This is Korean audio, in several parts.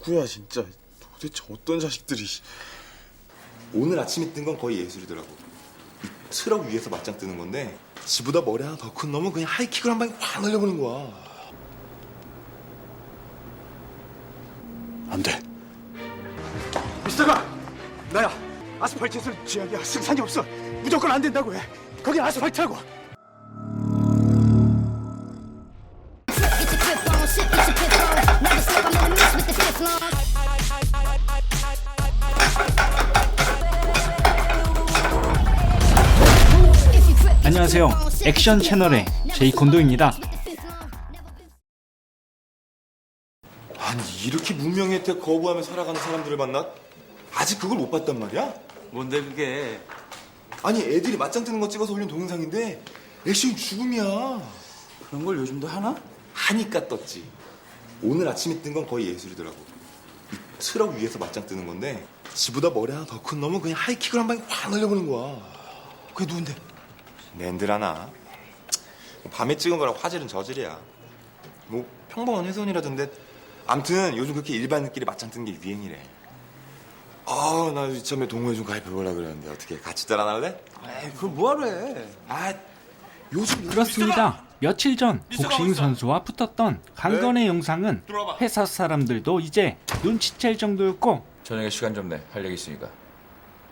누구야 진짜 도대체 어떤 자식들이 오늘 아침에 뜬 건 거의 예술이더라고. 이 트럭 위에서 맞짱 뜨는 건데 지보다 머리 하나 더 큰 놈은 그냥 하이킥을 한 방에 확 날려버린 거야. 안 돼. 미스터가 나야 아스팔트에서 지하기야 승산이 없어 무조건 안 된다고 해 거긴 아스팔트라고 안녕하세요. 액션 채널의 제이 콘도입니다. 아니 이렇게 문명의 혜택 거부하며 살아가는 사람들을 만나 아직 그걸 못 봤단 말이야? 뭔데 그게 아니 애들이 맞짱 뜨는 거 찍어서 올린 동영상인데 액션이 죽음이야. 그런 걸 요즘도 하나? 하니까 떴지. 오늘 아침에 뜬 건 거의 예술이더라고. 이 트럭 위에서 맞짱 뜨는 건데 지보다 머리 하나 더 큰 놈은 그냥 하이킥을 한 방에 확 날려버린 거야. 그게 누군데? 낸들 하나. 밤에 찍은 거랑 화질은 저질이야. 뭐 평범한 훼손이라던데. 암튼 요즘 그렇게 일반인끼리 맞짱 뜨는 게 유행이래. 아, 나 이참에 동호회 좀 가입해보려 그랬는데 어떻게 같이 따라나올래? 에이 그걸 뭐하러 해 아, 요즘 그렇습니다. 며칠 전 복싱 선수와 붙었던 강건의 영상은 회사 사람들도 이제 눈치챌 정도였고 저녁에 시간 좀 내. 할 얘기 있으니까.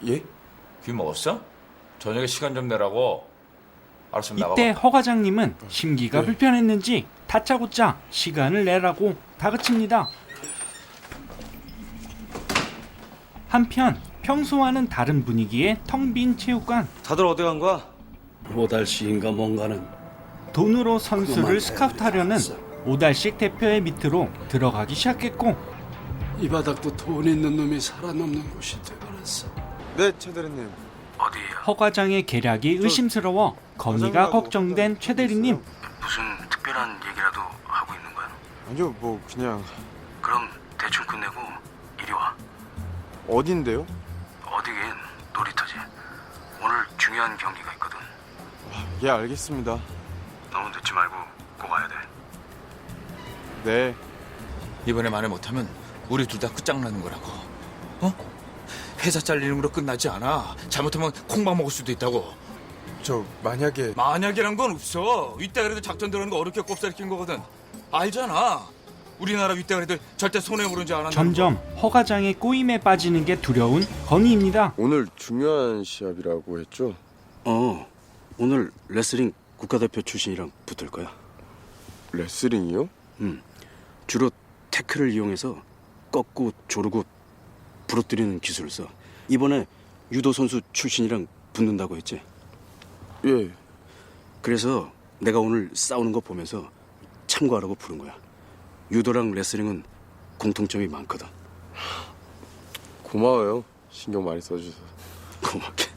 예? 귀 먹었어? 저녁에 시간 좀 내라고. 나가봐. 이때 허 과장님은 심기가 불편했는지 다짜고짜 시간을 내라고 다그칩니다. 한편 평소와는 다른 분위기의 텅 빈 체육관 다들 어디 간 거야? 오달씨인가 뭔가는 돈으로 선수를 스카우트하려는. 오달식 대표의 밑으로 들어가기 시작했고 이 바닥도 돈 있는 놈이 살아남는 곳이 돼버렸어. 네 최대리님 허 과장의 계략이 의심스러워 건의가 걱정된 최 대리님 무슨 특별한 얘기라도 하고 있는 거야? 아니요 뭐 그냥 그럼 대충 끝내고 이리 와. 어딘데요? 어디긴 놀이터지. 오늘 중요한 경기가 있거든. 예 알겠습니다 너무 늦지 말고 꼭 와야 돼. 네 이번에 만에 못하면 우리 둘 다 끝장나는 거라고. 어? 회사 잘리는 거로 끝나지 않아. 잘못하면 콩밥 먹을 수도 있다고. 저 만약에 만약이란 건 없어. 이때 그래도 작전 들어가는 거 어렵게 꼽살 낀 거거든. 알잖아. 우리나라 윗대가 애들 절대 손해 보는지 안 한다는 점점 허 과장의 꼬임에 빠지는 게 두려운 건의입니다. 오늘 중요한 시합이라고 했죠? 어 오늘 레슬링 국가대표 출신이랑 붙을 거야 레슬링이요? 주로 태클을 이용해서 꺾고 조르고 부러뜨리는 기술을 써 이번에 유도 선수 출신이랑 붙는다고 했지 예. 그래서 내가 오늘 싸우는 거 보면서 참고하라고 부른 거야. 유도랑 레슬링은 공통점이 많거든. 고마워요. 신경 많이 써주셔서. 고맙게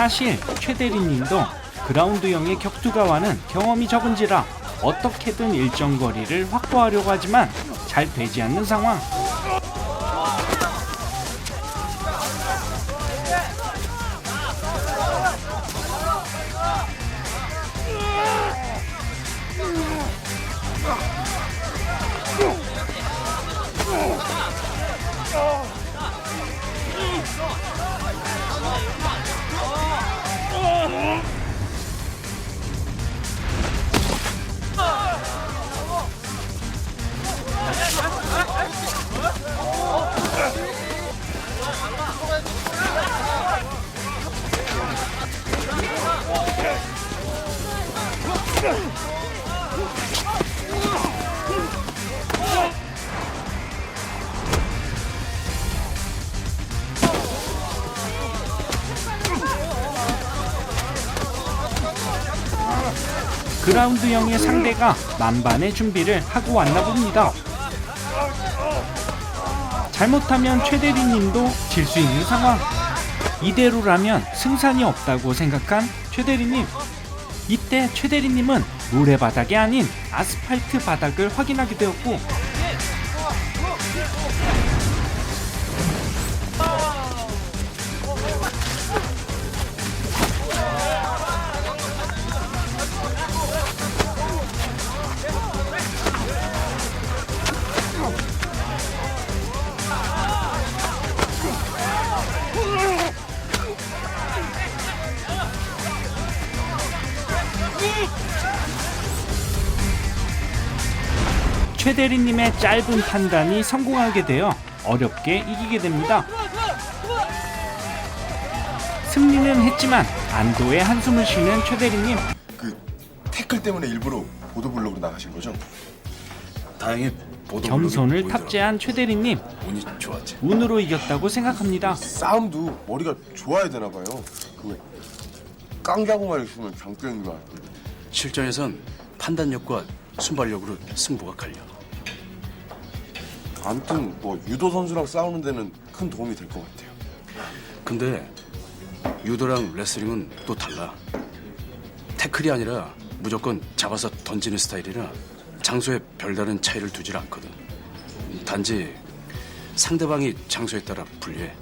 사실 최 대리님도 그라운드형의 격투가와는 경험이 적은지라 어떻게든 일정 거리를 확보하려고 하지만 잘 되지 않는 상황. 라운드형의 상대가 만반의 준비를 하고 왔나 봅니다. 잘못하면 최 대리님도 질 수 있는 상황. 이대로라면 승산이 없다고 생각한 최 대리님. 이때 최 대리님은 모래바닥이 아닌 아스팔트 바닥을 확인하게 되었고 대리님의 짧은 판단이 성공하게 되어 어렵게 이기게 됩니다. 승리는 했지만 안도의 한숨을 쉬는 최 대리님. 그 태클 때문에 일부러 보도블록으로 나가신 거죠? 다행히 보도 겸손을 탑재한 최 대리님. 운이 좋았지. 운으로 이겼다고 생각합니다. 싸움도 머리가 좋아야 되나 봐요. 그 깡자구만 있으면 장땡인 것 같아요. 실전에선 판단력과 순발력으로 승부가 갈려. 아무튼 뭐 유도 선수랑 싸우는 데는 큰 도움이 될 것 같아요. 근데 유도랑 레슬링은 또 달라. 태클이 아니라 무조건 잡아서 던지는 스타일이라 장소에 별다른 차이를 두질 않거든. 단지 상대방이 장소에 따라 불리해.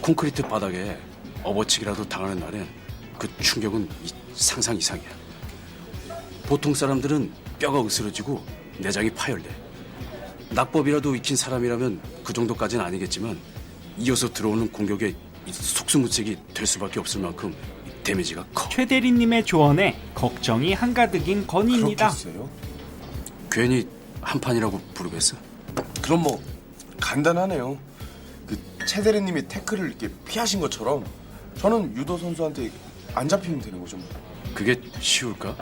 콘크리트 바닥에 업어치기라도 당하는 날엔 그 충격은 이- 상상 이상이야. 보통 사람들은 뼈가 으스러지고 내장이 파열돼. 낙법이라도 익힌 사람이라면 그 정도까지는 아니겠지만 이어서 들어오는 공격에 이 속수무책이 될 수밖에 없을 만큼 이 데미지가 커. 최 대리님의 조언에 걱정이 한가득인 건희입니다. 그렇겠어요? 괜히 한 판이라고 부르겠어? 그럼 뭐 간단하네요. 그최 대리님이 태클을 이렇게 피하신 것처럼 저는 유도 선수한테 안 잡히면 되는 거죠. 뭐. 그게 쉬울까?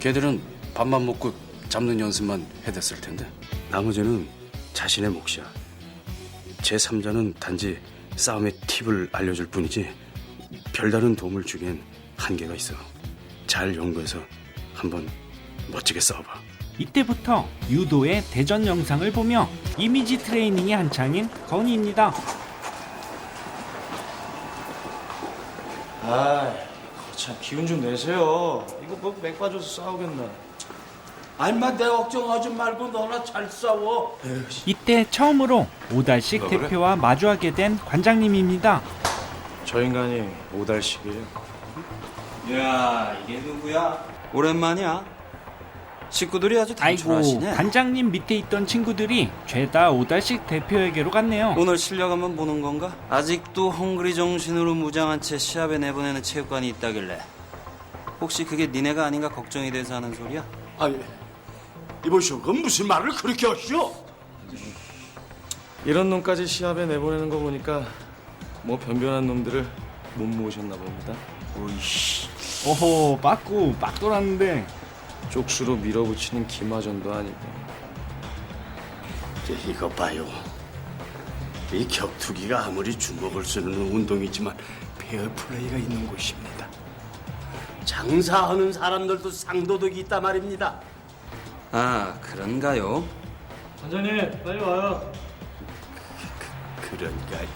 걔들은 밥만 먹고 잡는 연습만 해댔을 텐데 나머지는 자신의 몫이야. 제3자는 단지 싸움의 팁을 알려줄 뿐이지 별다른 도움을 주기엔 한계가 있어. 잘 연구해서 한번 멋지게 싸워봐. 이때부터 유도의 대전 영상을 보며 이미지 트레이닝이 한창인 건희입니다. 아, 참 기운 좀 내세요. 이거 뭐 맥 빠져서 싸우겠나? 아니마 내 걱정하지 말고 너나 잘 싸워. 이때 처음으로 오달식 대표와 마주하게 된 관장님입니다. 저 인간이 오달식이에요. 야 이게 누구야? 오랜만이야. 식구들이 아주 아이고 단촐하시네. 관장님 밑에 있던 친구들이 죄다 오달식 대표에게로 갔네요. 오늘 실력 한번 보는 건가? 아직도 헝그리 정신으로 무장한 채 시합에 내보내는 체육관이 있다길래 혹시 그게 니네가 아닌가 걱정이 돼서 하는 소리야? 아니 이보시오, 그 무슨 말을 그렇게 하시오? 이런 놈까지 시합에 내보내는 거 보니까 뭐 변변한 놈들을 못 모으셨나 봅니다. 오호 빠꾸 빡 돌았는데 쪽수로 밀어붙이는 기마전도 아니고. 이제 이거 봐요. 이 격투기가 아무리 주먹을 쓰는 운동이지만 페어 플레이가 있는 곳입니다. 장사하는 사람들도 상도덕이 있단 말입니다. 아 그런가요? 관장님 빨리 와요. 그런가 대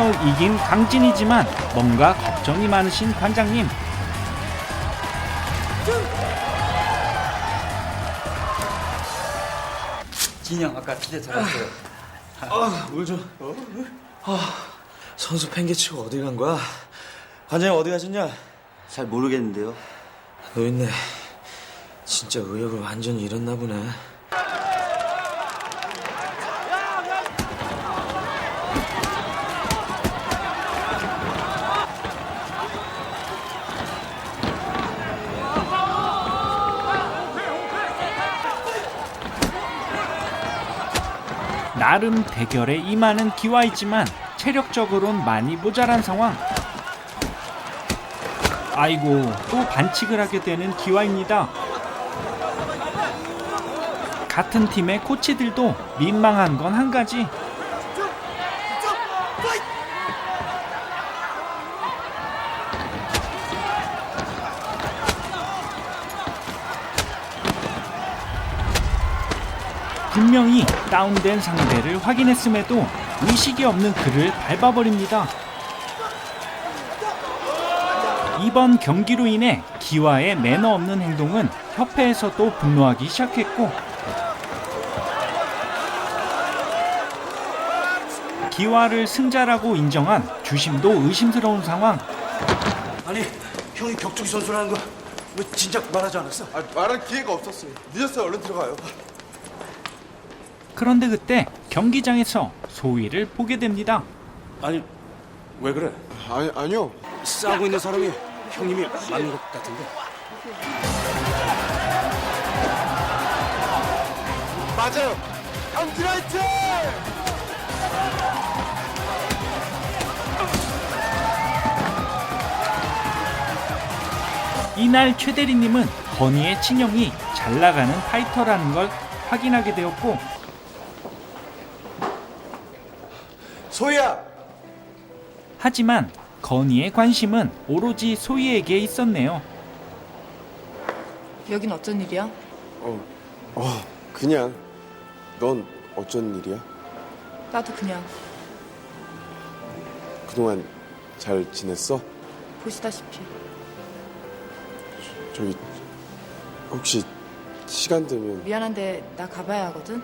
회에서 이긴 강진이지만 뭔가 걱정이 많으신 관장님. 진영 아까 집에 들어갔어요. 아, 물 좀. 아, 선수 팽개치고 어디 간 거야? 관장님 어디 가셨냐? 잘 모르겠는데요. 너 있네. 진짜 의욕을 완전히 잃었나 보네. 나름 대결에 임하는 기와이지만 체력적으로는 많이 모자란 상황. 아이고 또 반칙을 하게 되는 기와입니다. 같은 팀의 코치들도 민망한 건 한 가지. 분명히 다운된 상대를 확인했음에도 의식이 없는 그를 밟아버립니다. 이번 경기로 인해 기와의 매너 없는 행동은 협회에서도 분노하기 시작했고 기와를 승자라고 인정한 주심도 의심스러운 상황. 아니 형이 격투기 선수라는 거 왜 진작 말하지 않았어? 아, 말할 기회가 없었어요. 늦었어요. 얼른 들어가요. 그런데 그때 경기장에서 소희를 보게 됩니다. 아니 왜 그래? 아니 아니요. 싸우고 있는 사람이 형님이 맞는 것 같은데. 맞아요. 안드라이트! 이날 최 대리님은 건희의 친형이 잘 나가는 파이터라는 걸 확인하게 되었고 하지만 건희의 관심은 오로지 소희에게 있었네요. 여긴 어쩐 일이야? 어, 어, 그냥 넌 어쩐 일이야? 나도 그냥 그동안 잘 지냈어? 보시다시피 저기 혹시 시간 되면 미안한데 나 가봐야 하거든.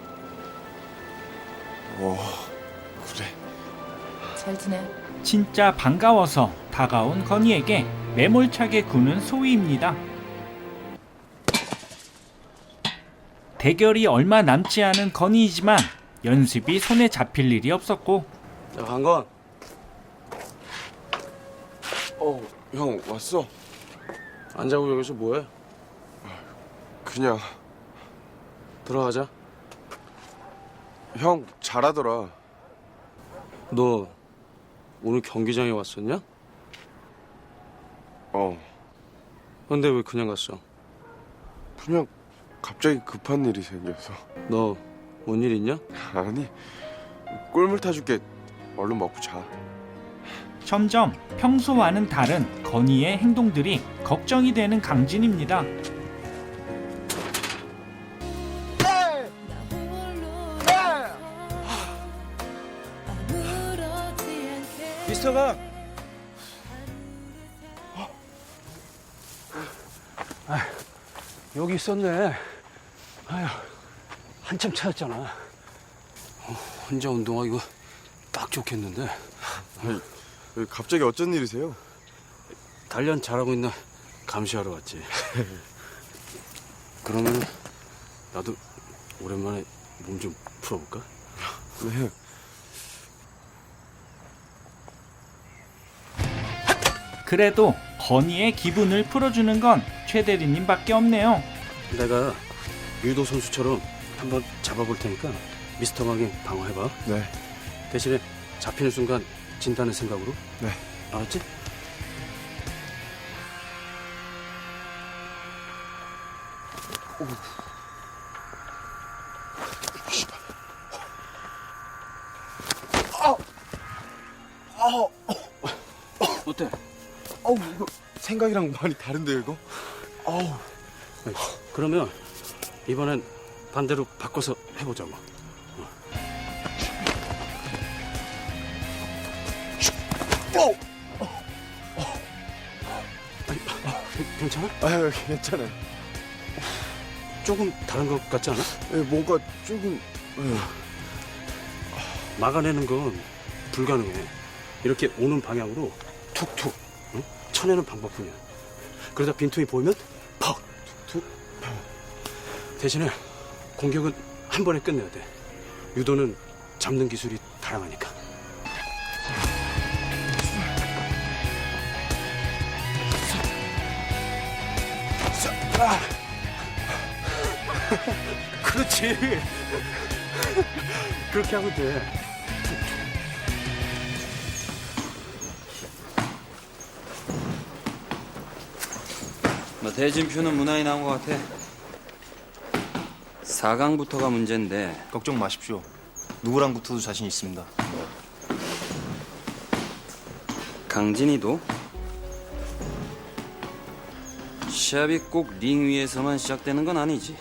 어 그래. 잘 지내. 진짜 반가워서 다가온 건희에게 매몰차게 구는 소희입니다. 대결이 얼마 남지 않은 건희이지만 연습이 손에 잡힐 일이 없었고 자 강건. 어, 형 왔어? 안 자고 여기서 뭐해? 그냥 들어가자. 형 잘하더라. 너 오늘 경기장에 왔었냐? 어, 근데 왜 그냥 갔어? 그냥 갑자기 급한 일이 생겨서. 너 뭔 일 있냐? 아니, 꿀물 타줄게. 얼른 먹고 자. 점점 평소와는 다른 건희의 행동들이 걱정이 되는 강진입니다. 여기 있었네. 아휴, 한참 찾았잖아. 어, 혼자 운동하기 이거 딱 좋겠는데. 여기 갑자기 어쩐 일이세요? 단련 잘하고 있나 감시하러 왔지. 그러면 나도 오랜만에 몸 좀 풀어볼까? 네. 그래도 건희의 기분을 풀어주는 건 최 대리님밖에 없네요. 내가 유도 선수처럼 한번 잡아볼 테니까 미스터 강에 방어해봐. 네. 대신에 잡히는 순간 진다는 생각으로. 네. 알았지? 어때? 어우, 이거 생각이랑 많이 다른데 이거? 어우. 그러면 이번엔 반대로 바꿔서 해보자고. 아니, 괜- 괜찮아? 아유, 괜찮아요. 조금 다른 것 같지 않아? 예, 뭔가 조금 예. 막아내는 건 불가능해. 이렇게 오는 방향으로 툭툭 응? 쳐내는 방법뿐이야. 그러다 빈틈이 보이면. 대신에 공격은 한 번에 끝내야 돼. 유도는 잡는 기술이 다양하니까. 그렇지. 그렇게 하면 돼. 뭐 대진표는 무난히 나온 것 같아. 4강부터가 문제인데 걱정 마십시오. 누구랑 붙어도 자신 있습니다. 강진이도 시합이 꼭 링 위에서만 시작되는 건 아니지.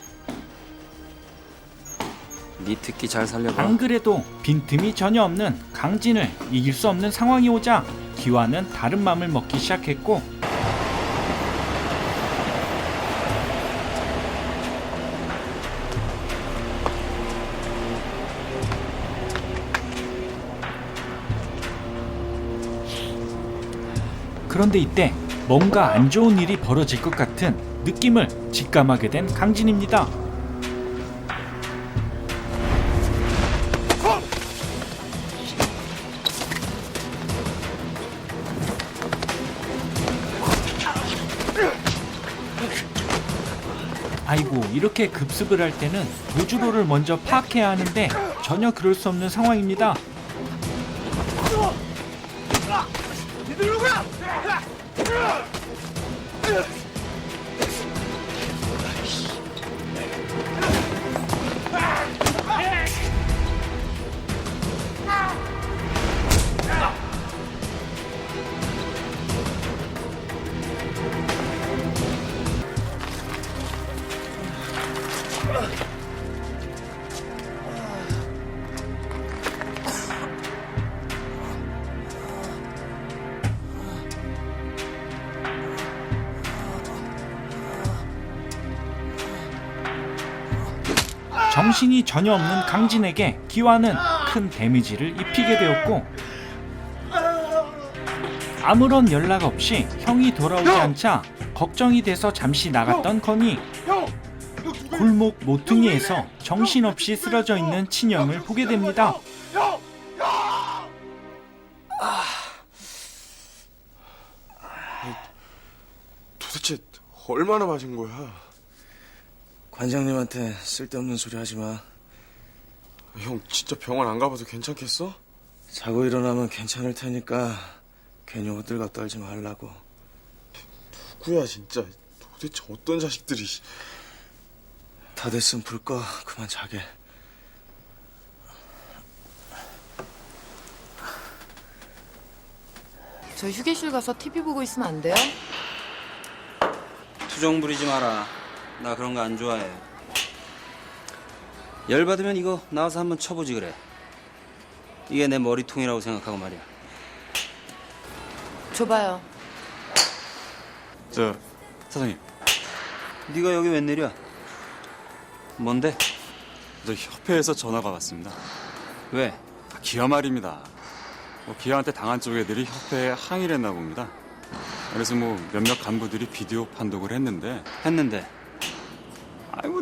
네 특기 잘 살려봐. 안 그래도 빈틈이 전혀 없는 강진을 이길 수 없는 상황이 오자 기와는 다른 맘을 먹기 시작했고 그런데 이때 뭔가 안 좋은 일이 벌어질 것 같은 느낌을 직감하게 된 강진입니다. 아이고 이렇게 급습을 할 때는 도주로를 먼저 파악해야 하는데 전혀 그럴 수 없는 상황입니다. Get! 정신이 전혀 없는 강진에게 기와는 큰 데미지를 입히게 되었고 아무런 연락 없이 형이 돌아오지 않자 걱정이 돼서 잠시 나갔던 건이 골목 모퉁이에서 정신없이 쓰러져 있는 친형을 보게 됩니다. 도대체 얼마나 마신 거야? 관장님한테 쓸데없는 소리 하지 마. 형 진짜 병원 안 가봐도 괜찮겠어? 자고 일어나면 괜찮을 테니까 괜히 호들갑 떨지 말라고. 누구야 진짜 도대체 어떤 자식들이 다 됐으면 불 꺼. 그만 자게. 저 휴게실 가서 TV 보고 있으면 안 돼요? 투정 부리지 마라. 나 그런 거 안 좋아해. 열 받으면 이거 나와서 한번 쳐보지 그래. 이게 내 머리통이라고 생각하고 말이야. 줘봐요. 저 사장님, 네가 여기 웬일이야? 뭔데? 저 협회에서 전화가 왔습니다. 왜? 아, 기아 말입니다. 뭐 기아한테 당한 쪽 애들이 협회에 항의를 했나 봅니다. 그래서 뭐 몇몇 간부들이 비디오 판독을 했는데 했는데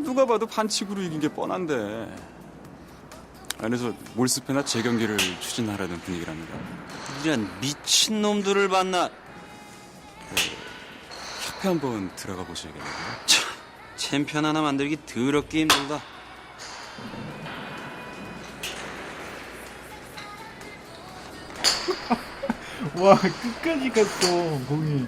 누가 봐도 반칙으로 이긴 게 뻔한데 그래서 몰스패나 재경기를 추진하라는 분위기랍니다. 이런 미친 놈들을 봤나? 협회 한번 들어가 보셔야겠네요. 참, 챔피언 하나 만들기 더럽게 힘들다. 와 끝까지 갔어 공이.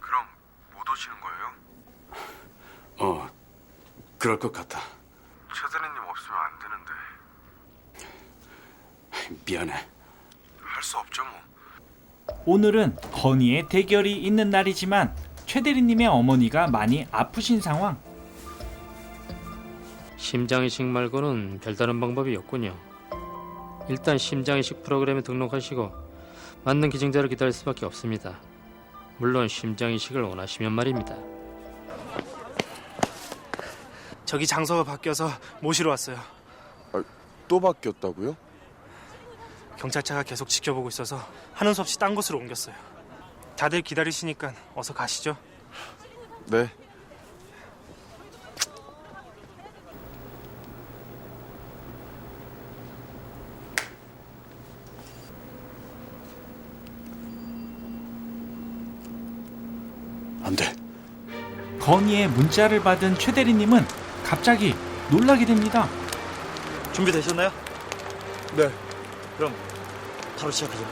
그럼 못 오시는 거예요? 어, 그럴 것 같아. 최 대리님 없으면 안 되는데 미안해. 할 수 없죠 뭐. 오늘은 건의의 대결이 있는 날이지만 최 대리님의 어머니가 많이 아프신 상황. 심장 이식 말고는 별다른 방법이 없군요. 일단 심장 이식 프로그램에 등록하시고 맞는 기증자를 기다릴 수밖에 없습니다. 물론 심장 이식을 원하시면 말입니다. 저기 장소가 바뀌어서 모시러 왔어요. 또 바뀌었다고요? 경찰차가 계속 지켜보고 있어서 하는 수 없이 딴 곳으로 옮겼어요. 다들 기다리시니까 어서 가시죠. 네. 안 돼. 건의의 문자를 받은 최 대리님은 갑자기 놀라게 됩니다. 준비되셨나요? 네. 그럼 바로 시작하죠.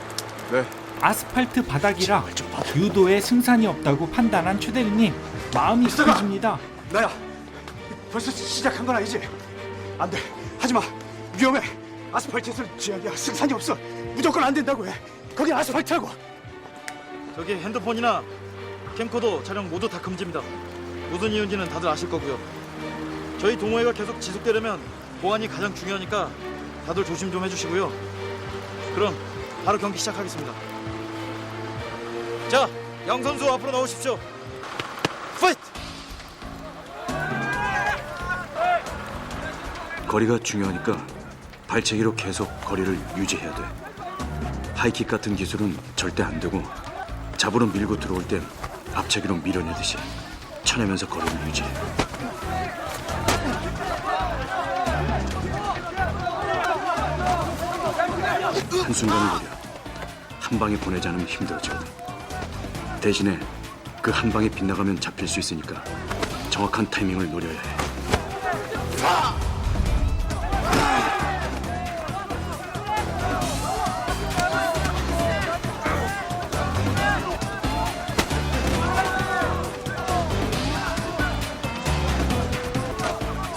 네. 아스팔트 바닥이라 유도에 승산이 없다고 판단한 최 대리님 마음이 급해집니다. 나야. 벌써 시작한 건 아니지? 안 돼. 하지 마. 위험해. 아스팔트에서는 쥐약이야. 승산이 없어. 무조건 안 된다고 해. 거긴 아스팔트라고. 저기 핸드폰이나 캠코더 촬영 모두 다 금지입니다. 무슨 이유인지는 다들 아실 거고요. 저희 동호회가 계속 지속되려면 보안이 가장 중요하니까 다들 조심 좀 해주시고요. 그럼 바로 경기 시작하겠습니다. 자, 양 선수 앞으로 나오십시오. 파이트! 거리가 중요하니까 발차기로 계속 거리를 유지해야 돼. 하이킥 같은 기술은 절대 안 되고 잡으로 밀고 들어올 땐 앞차기로 밀어내듯이 쳐내면서 거리를 유지해. 한순간을 노려 한 방에 보내지 않으면 힘들어지거든. 대신에 그 한 방에 빗나가면 잡힐 수 있으니까 정확한 타이밍을 노려야 해.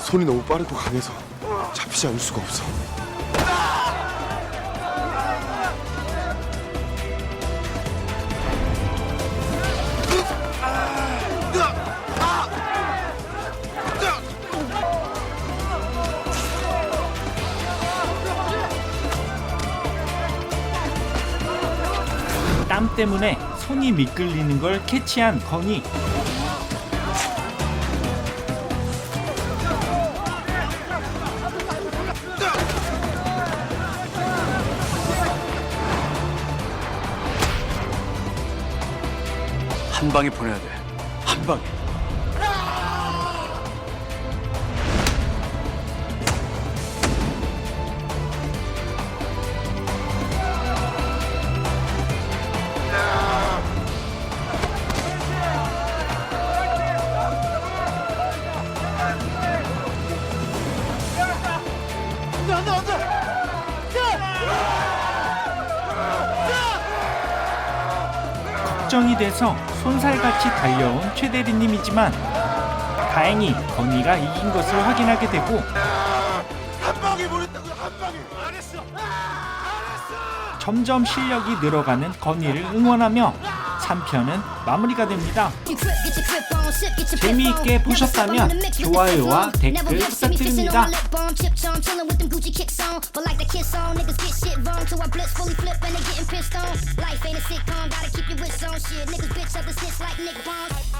손이 너무 빠르고 강해서 잡히지 않을 수가 없어. 땀 때문에 손이 미끌리는 걸 캐치한 건이 한 방에 보내야 돼. 걱정이 돼서 손살같이 달려온 최 대리님이지만 다행히 건이가 이긴 것을 확인하게 되고. 알았어. 점점 실력이 늘어가는 건이를 응원하며 3편은 마무리가 됩니다. 재미있게 보셨다면 좋아요와 댓글 부탁드립니다. Life ain't a sitcom, gotta keep your wits on shit. Niggas bitch up the snitch like Nick Bonds.